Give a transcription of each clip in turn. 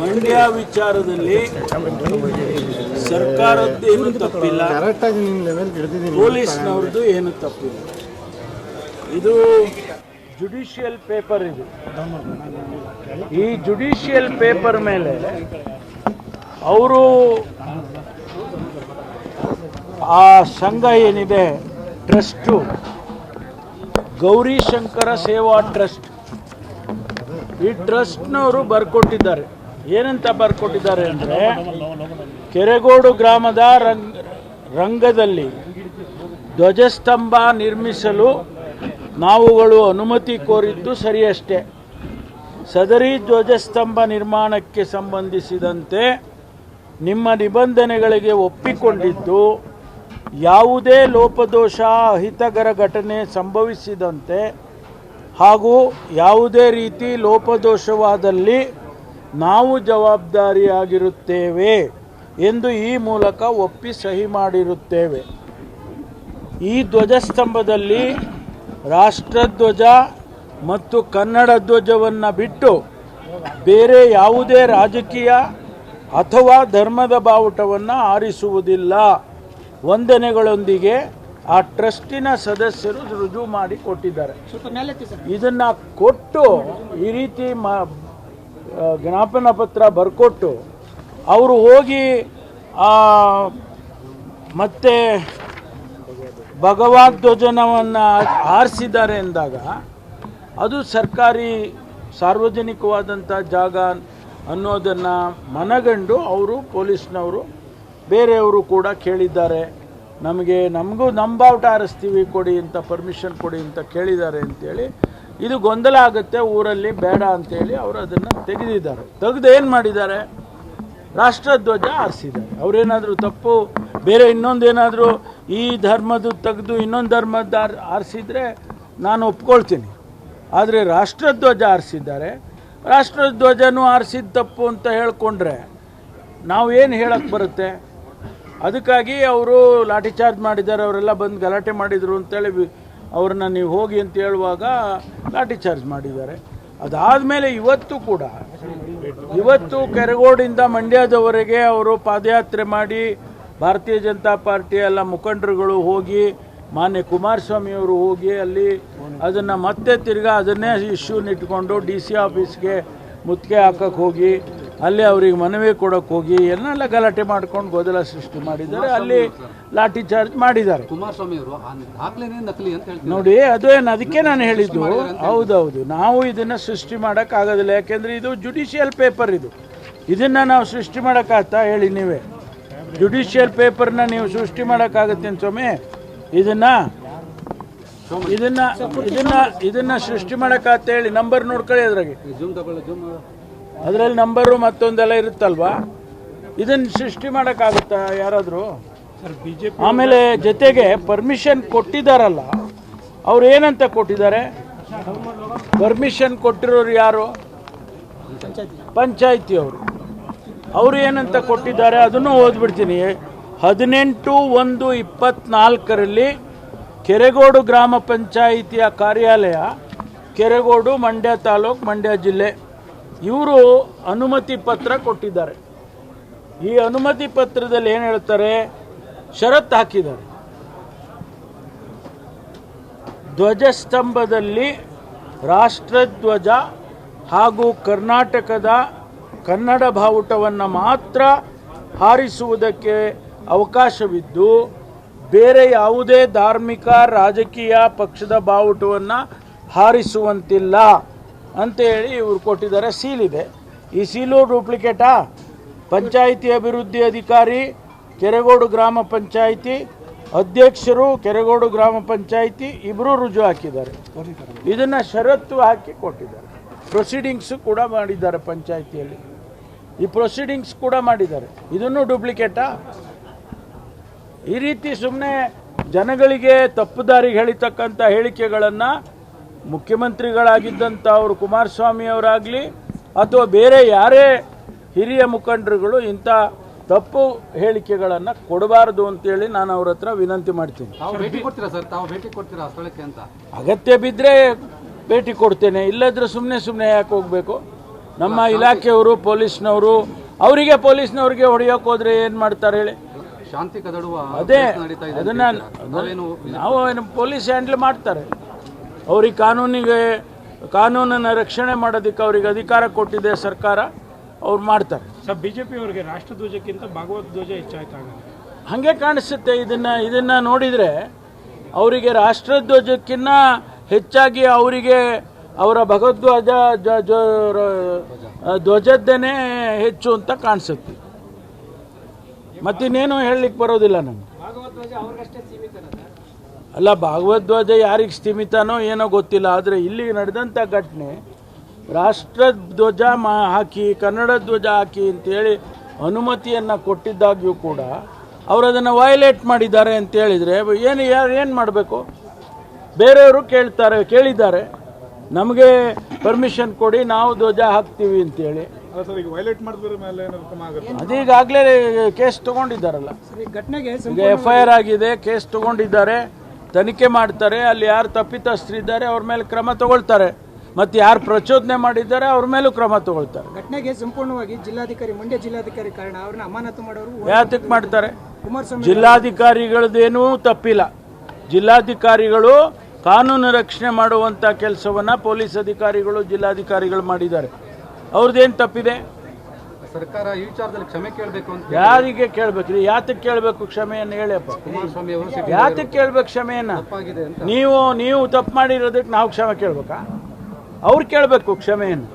ಮಂಡ್ಯ ವಿಚಾರದಲ್ಲಿ ಸರ್ಕಾರದ್ದು ಏನು ತಪ್ಪಿಲ್ಲ. ಪೊಲೀಸ್ನವ್ರದ್ದು ಏನು ತಪ್ಪಿಲ್ಲ. ಇದು ಜುಡಿಷಿಯಲ್ ಪೇಪರ್ ಇದು. ಈ ಜುಡಿಷಿಯಲ್ ಪೇಪರ್ ಮೇಲೆ ಅವರು ಆ ಸಂಘ ಏನಿದೆ ಟ್ರಸ್ಟು ಗೌರಿಶಂಕರ ಸೇವಾ ಟ್ರಸ್ಟ್. ಈ ಟ್ರಸ್ಟ್ನವರು ಬರ್ಕೊಟ್ಟಿದ್ದಾರೆ. ಏನಂತ ಬರ್ಕೊಟ್ಟಿದ್ದಾರೆ ಅಂದರೆ, ಕೆರೆಗೋಡು ಗ್ರಾಮದ ರಂಗ್, ರಂಗದಲ್ಲಿ ಧ್ವಜಸ್ತಂಭ ನಿರ್ಮಿಸಲು ನಾವುಗಳು ಅನುಮತಿ ಕೋರಿದ್ದು ಸರಿಯಷ್ಟೇ. ಸದರಿ ಧ್ವಜಸ್ತಂಭ ನಿರ್ಮಾಣಕ್ಕೆ ಸಂಬಂಧಿಸಿದಂತೆ ನಿಮ್ಮ ನಿಬಂಧನೆಗಳಿಗೆ ಒಪ್ಪಿಕೊಂಡಿದ್ದು ಯಾವುದೇ ಲೋಪದೋಷ, ಅಹಿತಕರ ಘಟನೆ ಸಂಭವಿಸಿದಂತೆ ಹಾಗೂ ಯಾವುದೇ ರೀತಿ ಲೋಪದೋಷವಾದಲ್ಲಿ ನಾವು ಜವಾಬ್ದಾರಿಯಾಗಿರುತ್ತೇವೆ ಎಂದು ಈ ಮೂಲಕ ಒಪ್ಪಿ ಸಹಿ ಮಾಡಿರುತ್ತೇವೆ. ಈ ಧ್ವಜಸ್ತಂಭದಲ್ಲಿ ರಾಷ್ಟ್ರಧ್ವಜ ಮತ್ತು ಕನ್ನಡ ಧ್ವಜವನ್ನು ಬಿಟ್ಟು ಬೇರೆ ಯಾವುದೇ ರಾಜಕೀಯ ಅಥವಾ ಧರ್ಮದ ಬಾವುಟವನ್ನು ಆರಿಸುವುದಿಲ್ಲ. ವಂದನೆಗಳೊಂದಿಗೆ ಆ ಟ್ರಸ್ಟಿನ ಸದಸ್ಯರು ರುಜು ಮಾಡಿ ಕೊಟ್ಟಿದ್ದಾರೆ. ಇದನ್ನ ಕೊಟ್ಟು ಈ ರೀತಿ ಮ ಜ್ಞಾಪನ ಪತ್ರ ಬರ್ಕೊಟ್ಟು ಅವರು ಹೋಗಿ ಆ, ಮತ್ತೆ ಭಗವದ್ವಜನವನ್ನು ಆರಿಸಿದ್ದಾರೆ ಎಂದಾಗ ಅದು ಸರ್ಕಾರಿ ಸಾರ್ವಜನಿಕವಾದಂಥ ಜಾಗ ಅನ್ನೋದನ್ನು ಮನಗಂಡು ಅವರು ಪೊಲೀಸ್ನವರು ಬೇರೆಯವರು ಕೂಡ ಕೇಳಿದ್ದಾರೆ. ನಮಗೆ ನಮಗೂ ನಮ್ಮ ಬಾವುಟ ಆರಿಸ್ತೀವಿ, ಕೊಡಿ ಅಂತ ಪರ್ಮಿಷನ್ ಕೊಡಿ ಅಂತ ಕೇಳಿದ್ದಾರೆ ಅಂತೇಳಿ. ಇದು ಗೊಂದಲ ಆಗುತ್ತೆ, ಊರಲ್ಲಿ ಬೇಡ ಅಂತೇಳಿ ಅವರು ಅದನ್ನು ತೆಗೆದಿದ್ದಾರೆ. ತೆಗೆದು ಏನು ಮಾಡಿದ್ದಾರೆ? ರಾಷ್ಟ್ರಧ್ವಜ ಆರಿಸಿದ್ದಾರೆ. ಅವರೇನಾದರೂ ತಪ್ಪು, ಬೇರೆ ಇನ್ನೊಂದೇನಾದರೂ ಈ ಧರ್ಮದ್ದು ತೆಗೆದು ಇನ್ನೊಂದು ಧರ್ಮದ್ದು ಆರಿಸಿದ್ರೆ ನಾನು ಒಪ್ಕೊಳ್ತೀನಿ. ಆದರೆ ರಾಷ್ಟ್ರಧ್ವಜ ಆರಿಸಿದ್ದಾರೆ. ರಾಷ್ಟ್ರಧ್ವಜನೂ ಆರಿಸಿದ ತಪ್ಪು ಅಂತ ಹೇಳಿಕೊಂಡ್ರೆ ನಾವು ಏನು ಹೇಳಕ್ಕೆ ಬರುತ್ತೆ? ಅದಕ್ಕಾಗಿ ಅವರು ಲಾಠಿ ಚಾರ್ಜ್ ಮಾಡಿದ್ದಾರೆ, ಅವರೆಲ್ಲ ಬಂದು ಗಲಾಟೆ ಮಾಡಿದರು ಅಂತೇಳಿ ಅವ್ರನ್ನ ನೀವು ಹೋಗಿ ಅಂತ ಹೇಳುವಾಗ ಲಾಠಿ ಚಾರ್ಜ್ ಮಾಡಿದ್ದಾರೆ. ಅದಾದಮೇಲೆ ಇವತ್ತು ಕೂಡ, ಇವತ್ತು ಕೆರಗೋಡಿಂದ ಮಂಡ್ಯದವರೆಗೆ ಅವರು ಪಾದಯಾತ್ರೆ ಮಾಡಿ ಭಾರತೀಯ ಜನತಾ ಪಾರ್ಟಿ ಎಲ್ಲ ಮುಖಂಡರುಗಳು ಹೋಗಿ, ಮಾನ್ಯ ಕುಮಾರಸ್ವಾಮಿ ಅವರು ಹೋಗಿ ಅಲ್ಲಿ ಅದನ್ನು ಮತ್ತೆ ತಿರ್ಗಾ ಅದನ್ನೇ ಇಶ್ಯೂನ ಇಟ್ಕೊಂಡು ಡಿ ಸಿ ಆಫೀಸ್ಗೆ ಮುತ್ತಿಗೆ ಹಾಕಕ್ಕೆ ಹೋಗಿ. ಅಲ್ಲಿ ಅವ್ರಿಗೆ ಮನವಿ ಕೊಡೋಕೆ ಹೋಗಿ ಏನೆಲ್ಲ ಗಲಾಟೆ ಮಾಡ್ಕೊಂಡು ಗೊಂದಲ ಸೃಷ್ಟಿ ಮಾಡಿದ್ದಾರೆ. ಅಲ್ಲಿ ಲಾಠಿ ಚಾರ್ಜ್ ಮಾಡಿದ್ದಾರೆ. ಕುಮಾರಸ್ವಾಮಿ ಅವರು ನೋಡಿ ಅದೇನು ಅದಕ್ಕೆ ನಾನು ಹೇಳಿದ್ದು. ಹೌದೌದು. ನಾವು ಇದನ್ನು ಸೃಷ್ಟಿ ಮಾಡೋಕ್ಕಾಗೋದಿಲ್ಲ ಯಾಕೆಂದರೆ ಇದು ಜುಡಿಷಿಯಲ್ ಪೇಪರ್ ಇದು. ಇದನ್ನು ನಾವು ಸೃಷ್ಟಿ ಮಾಡೋಕ್ಕಾಗ್ತಾ ಹೇಳಿ ನೀವೇ. ಜುಡಿಷಿಯಲ್ ಪೇಪರ್ನ ನೀವು ಸೃಷ್ಟಿ ಮಾಡೋಕ್ಕಾಗತ್ತೆ ಸ್ವಾಮಿ. ಇದನ್ನ ಇದನ್ನ ಇದನ್ನ ಇದನ್ನ ಸೃಷ್ಟಿ ಆತ ಹೇಳಿ. ನಂಬರ್ ನೋಡ್ಕೊಳ್ಳಿ ಅದ್ರಾಗೆ. ಜೂಮ್ ತಗೊಳ್ಳಿ ಜೂಮ್. ಅದರಲ್ಲಿ ನಂಬರು ಮತ್ತೊಂದೆಲ್ಲ ಇರುತ್ತಲ್ವಾ? ಇದನ್ನು ಸೃಷ್ಟಿ ಮಾಡೋಕ್ಕಾಗುತ್ತಾ ಯಾರಾದರೂ? ಆಮೇಲೆ ಜೊತೆಗೆ ಪರ್ಮಿಷನ್ ಕೊಟ್ಟಿದ್ದಾರಲ್ಲ ಅವ್ರು ಏನಂತ ಕೊಟ್ಟಿದ್ದಾರೆ? ಪರ್ಮಿಷನ್ ಕೊಟ್ಟಿರೋರು ಯಾರು? ಪಂಚಾಯಿತಿ ಅವರು. ಅವರು ಏನಂತ ಕೊಟ್ಟಿದ್ದಾರೆ? ಅದನ್ನು ಓದ್ಬಿಡ್ತೀನಿ. ಹದಿನೆಂಟು ಒಂದು ಇಪ್ಪತ್ನಾಲ್ಕರಲ್ಲಿ ಕೆರೆಗೋಡು ಗ್ರಾಮ ಪಂಚಾಯಿತಿಯ ಕಾರ್ಯಾಲಯ ಕೆರೆಗೋಡು ಮಂಡ್ಯ ತಾಲೂಕು ಮಂಡ್ಯ ಜಿಲ್ಲೆ. ಇವರು ಅನುಮತಿ ಪತ್ರ ಕೊಟ್ಟಿದ್ದಾರೆ. ಈ ಅನುಮತಿ ಪತ್ರದಲ್ಲಿ ಏನು ಹೇಳ್ತಾರೆ? ಷರತ್ತು ಹಾಕಿದ್ದಾರೆ. ಧ್ವಜಸ್ತಂಭದಲ್ಲಿ ರಾಷ್ಟ್ರಧ್ವಜ ಹಾಗೂ ಕರ್ನಾಟಕದ ಕನ್ನಡ ಬಾವುಟವನ್ನು ಮಾತ್ರ ಹಾರಿಸುವುದಕ್ಕೆ ಅವಕಾಶವಿದ್ದು, ಬೇರೆ ಯಾವುದೇ ಧಾರ್ಮಿಕ, ರಾಜಕೀಯ ಪಕ್ಷದ ಬಾವುಟವನ್ನು ಹಾರಿಸುವಂತಿಲ್ಲ. ಅಂತೇಳಿ ಇವರು ಕೊಟ್ಟಿದ್ದಾರೆ ಸೀಲ್ ಇದೆ. ಈ ಸೀಲು ಡೂಪ್ಲಿಕೇಟಾ? ಪಂಚಾಯಿತಿ ಅಭಿವೃದ್ಧಿ ಅಧಿಕಾರಿ, ಕೆರೆಗೋಡು ಗ್ರಾಮ ಪಂಚಾಯಿತಿ ಅಧ್ಯಕ್ಷರು, ಕೆರೆಗೋಡು ಗ್ರಾಮ ಪಂಚಾಯಿತಿ ಇಬ್ಬರೂ ರುಜು ಹಾಕಿದ್ದಾರೆ. ಇದನ್ನು ಷರತ್ತು ಹಾಕಿ ಕೊಟ್ಟಿದ್ದಾರೆ. ಪ್ರೊಸೀಡಿಂಗ್ಸ್ ಕೂಡ ಮಾಡಿದ್ದಾರೆ ಪಂಚಾಯಿತಿಯಲ್ಲಿ. ಈ ಪ್ರೊಸೀಡಿಂಗ್ಸ್ ಕೂಡ ಮಾಡಿದ್ದಾರೆ. ಇದನ್ನು ಡೂಪ್ಲಿಕೇಟಾ? ಈ ರೀತಿ ಸುಮ್ಮನೆ ಜನಗಳಿಗೆ ತಪ್ಪು ದಾರಿಗೆ ಹೇಳಿತಕ್ಕಂಥ ಹೇಳಿಕೆಗಳನ್ನು ಮುಖ್ಯಮಂತ್ರಿಗಳಾಗಿದ್ದಂಥ ಅವರು ಕುಮಾರಸ್ವಾಮಿ ಅವರಾಗಲಿ ಅಥವಾ ಬೇರೆ ಯಾರೇ ಹಿರಿಯ ಮುಖಂಡರುಗಳು ಇಂಥ ತಪ್ಪು ಹೇಳಿಕೆಗಳನ್ನು ಕೊಡಬಾರ್ದು ಅಂತೇಳಿ ನಾನು ಅವ್ರ ಹತ್ರ ವಿನಂತಿ ಮಾಡ್ತೀನಿ. ಅಗತ್ಯ ಬಿದ್ದರೆ ಭೇಟಿ ಕೊಡ್ತೇನೆ. ಇಲ್ಲದ್ರೆ ಸುಮ್ಮನೆ ಸುಮ್ಮನೆ ಯಾಕೆ ಹೋಗಬೇಕು? ನಮ್ಮ ಇಲಾಖೆಯವರು ಪೊಲೀಸ್ನವರು ಅವರಿಗೆ ಪೊಲೀಸ್ನವ್ರಿಗೆ ಹೊಡೆಯೋಕೆ ಹೋದ್ರೆ ಏನು ಮಾಡ್ತಾರೆ ಹೇಳಿ? ಶಾಂತಿ ಕದಡುವ ಅದೇ ಅದನ್ನ ನಾವು ಏನು ಪೊಲೀಸ್ ಹ್ಯಾಂಡಲ್ ಮಾಡ್ತಾರೆ. ಅವ್ರಿಗೆ ಕಾನೂನಿಗೆ ಕಾನೂನನ್ನು ರಕ್ಷಣೆ ಮಾಡೋದಕ್ಕೆ ಅವ್ರಿಗೆ ಅಧಿಕಾರ ಕೊಟ್ಟಿದೆ ಸರ್ಕಾರ ಅವ್ರು ಮಾಡ್ತಾರೆ. ಸರ್ ಬಿಜೆಪಿ ಅವರಿಗೆ ರಾಷ್ಟ್ರಧ್ವಜಕ್ಕಿಂತ ಭಗವದ್ ಧ್ವಜ ಹೆಚ್ಚಾಯ್ತಾಗ ಹಾಗೆ ಕಾಣಿಸುತ್ತೆ. ಇದನ್ನು ಇದನ್ನು ನೋಡಿದರೆ ಅವರಿಗೆ ರಾಷ್ಟ್ರಧ್ವಜಕ್ಕಿಂತ ಹೆಚ್ಚಾಗಿ ಅವರಿಗೆ ಅವರ ಭಗವದ್ವಾಜ ಜ- ಜ- ಧ್ವಜದ್ದೇನೆ ಹೆಚ್ಚು ಅಂತ ಕಾಣಿಸುತ್ತೆ. ಮತ್ತಿನ್ನೇನು ಹೇಳಲಿಕ್ಕೆ ಬರೋದಿಲ್ಲ ನಮ್ಗೆ ಅಲ್ಲ ಭಾಗವದ್ವಾಜ ಯಾರಿಗೆ ಸ್ಥಿಮಿತನೋ ಏನೋ ಗೊತ್ತಿಲ್ಲ ಆದರೆ ಇಲ್ಲಿ ನಡೆದಂಥ ಘಟನೆ ರಾಷ್ಟ್ರ ಧ್ವಜ ಮಾ ಹಾಕಿ ಕನ್ನಡ ಧ್ವಜ ಹಾಕಿ ಅಂತೇಳಿ ಅನುಮತಿಯನ್ನು ಕೊಟ್ಟಿದ್ದಾಗ್ಯೂ ಕೂಡ ಅವರು ಅದನ್ನು ವಯಲೇಟ್ ಮಾಡಿದ್ದಾರೆ ಅಂತ ಹೇಳಿದರೆ ಏನು ಯಾರು ಏನು ಮಾಡಬೇಕು? ಬೇರೆಯವರು ಕೇಳ್ತಾರೆ ಕೇಳಿದ್ದಾರೆ. ನಮಗೆ ಪರ್ಮಿಷನ್ ಕೊಡಿ ನಾವು ಧ್ವಜ ಹಾಕ್ತೀವಿ ಅಂತೇಳಿ. ಅದೀಗಾಗಲೇ ಕೇಸ್ ತಗೊಂಡಿದ್ದಾರಲ್ಲ. ಈಗ ಎಫ್ ಐ ಆರ್ ಆಗಿದೆ ಕೇಸ್ ತಗೊಂಡಿದ್ದಾರೆ. ತನಿಖೆ ಮಾಡ್ತಾರೆ ಅಲ್ಲಿ ಯಾರು ತಪ್ಪಿತಸ್ಥರಿದ್ದಾರೆ ಅವ್ರ ಮೇಲೆ ಕ್ರಮ ತಗೊಳ್ತಾರೆ. ಮತ್ತು ಯಾರು ಪ್ರಚೋದನೆ ಮಾಡಿದ್ದಾರೆ ಅವ್ರ ಮೇಲೂ ಕ್ರಮ ತಗೊಳ್ತಾರೆ. ಘಟನೆಗೆ ಸಂಪೂರ್ಣವಾಗಿ ಜಿಲ್ಲಾಧಿಕಾರಿ ಮಂಡ್ಯ ಜಿಲ್ಲಾಧಿಕಾರಿ ಕಾರಣ ಅವ್ರನ್ನ ಅಮಾನತು ಮಾಡೋರು ಯಾತಕ್ಕೆ ಮಾಡ್ತಾರೆ? ಜಿಲ್ಲಾಧಿಕಾರಿಗಳದ್ದೇನೂ ತಪ್ಪಿಲ್ಲ. ಜಿಲ್ಲಾಧಿಕಾರಿಗಳು ಕಾನೂನು ರಕ್ಷಣೆ ಮಾಡುವಂಥ ಕೆಲಸವನ್ನು ಪೊಲೀಸ್ ಅಧಿಕಾರಿಗಳು ಜಿಲ್ಲಾಧಿಕಾರಿಗಳು ಮಾಡಿದ್ದಾರೆ. ಅವ್ರದ್ದೇನು ತಪ್ಪಿದೆ? ಸರ್ಕಾರ ಈ ವಿಚಾರದಲ್ಲಿ ಕ್ಷಮೆ ಕೇಳಬೇಕು ಅಂತ ಯಾರಿಗೆ ಕೇಳ್ಬೇಕ್ರಿ? ಯಾತಕ್ಕೆ ಕೇಳಬೇಕು ಕ್ಷಮೆಯನ್ನು ಹೇಳಪ್ಪ. ಕುಮಾರಸ್ವಾಮಿ ಅವರು ಯಾತಕ್ಕೆ ಕೇಳ್ಬೇಕು ಕ್ಷಮೆಯನ್ನು? ತಪ್ಪಾಗಿದೆ ಅಂತ. ನೀವು ನೀವು ತಪ್ಪು ಮಾಡಿರೋದಕ್ಕೆ ನಾವು ಕ್ಷಮೆ ಕೇಳ್ಬೇಕಾ? ಅವ್ರು ಕೇಳಬೇಕು ಕ್ಷಮೆಯನ್ನು.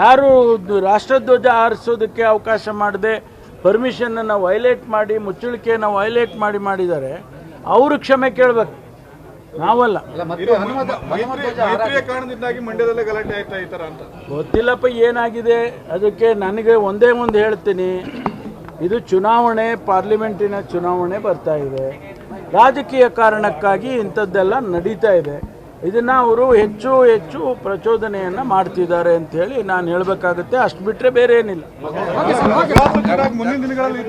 ಯಾರು ರಾಷ್ಟ್ರಧ್ವಜ ಹಾರಿಸೋದಕ್ಕೆ ಅವಕಾಶ ಮಾಡದೆ ಪರ್ಮಿಷನನ್ನು ವೈಲೇಟ್ ಮಾಡಿ ಮುಚ್ಚಳಿಕೆಯನ್ನು ವೈಲೇಟ್ ಮಾಡಿ ಮಾಡಿದ್ದಾರೆ ಅವರು ಕ್ಷಮೆ ಕೇಳಬೇಕು. ನಾವಲ್ಲ. ಅಲ್ಲ ಮತ್ತೆ ಹನುಮತ ಹನುಮಧ್ವಜ ಕಾರಣದಿಂದಾಗಿ ಮಂಡ್ಯದಲ್ಲೇ ಗಲಾಟೆ ಆಯ್ತಾ ಈ ತರ ಅಂತ? ಗೊತ್ತಿಲ್ಲಪ್ಪ ಏನಾಗಿದೆ? ಅದಕ್ಕೆ ನನಗೆ ಒಂದೇ ಒಂದು ಹೇಳ್ತೀನಿ. ಇದು ಚುನಾವಣೆ ಪಾರ್ಲಿಮೆಂಟಿನ ಚುನಾವಣೆ ಬರ್ತಾ ಇದೆ. ರಾಜಕೀಯ ಕಾರಣಕ್ಕಾಗಿ ಇಂಥದ್ದೆಲ್ಲ ನಡೀತಾ ಇದೆ. ಇದನ್ನು ಅವರು ಹೆಚ್ಚು ಹೆಚ್ಚು ಪ್ರಚೋದನೆಯನ್ನು ಮಾಡ್ತಿದ್ದಾರೆ ಅಂತ ಹೇಳಿ ನಾನು ಹೇಳಬೇಕಾಗುತ್ತೆ. ಅಷ್ಟು ಬಿಟ್ಟರೆ ಬೇರೆ ಏನಿಲ್ಲ. ಮುಂದಿನ ದಿನಗಳಲ್ಲಿ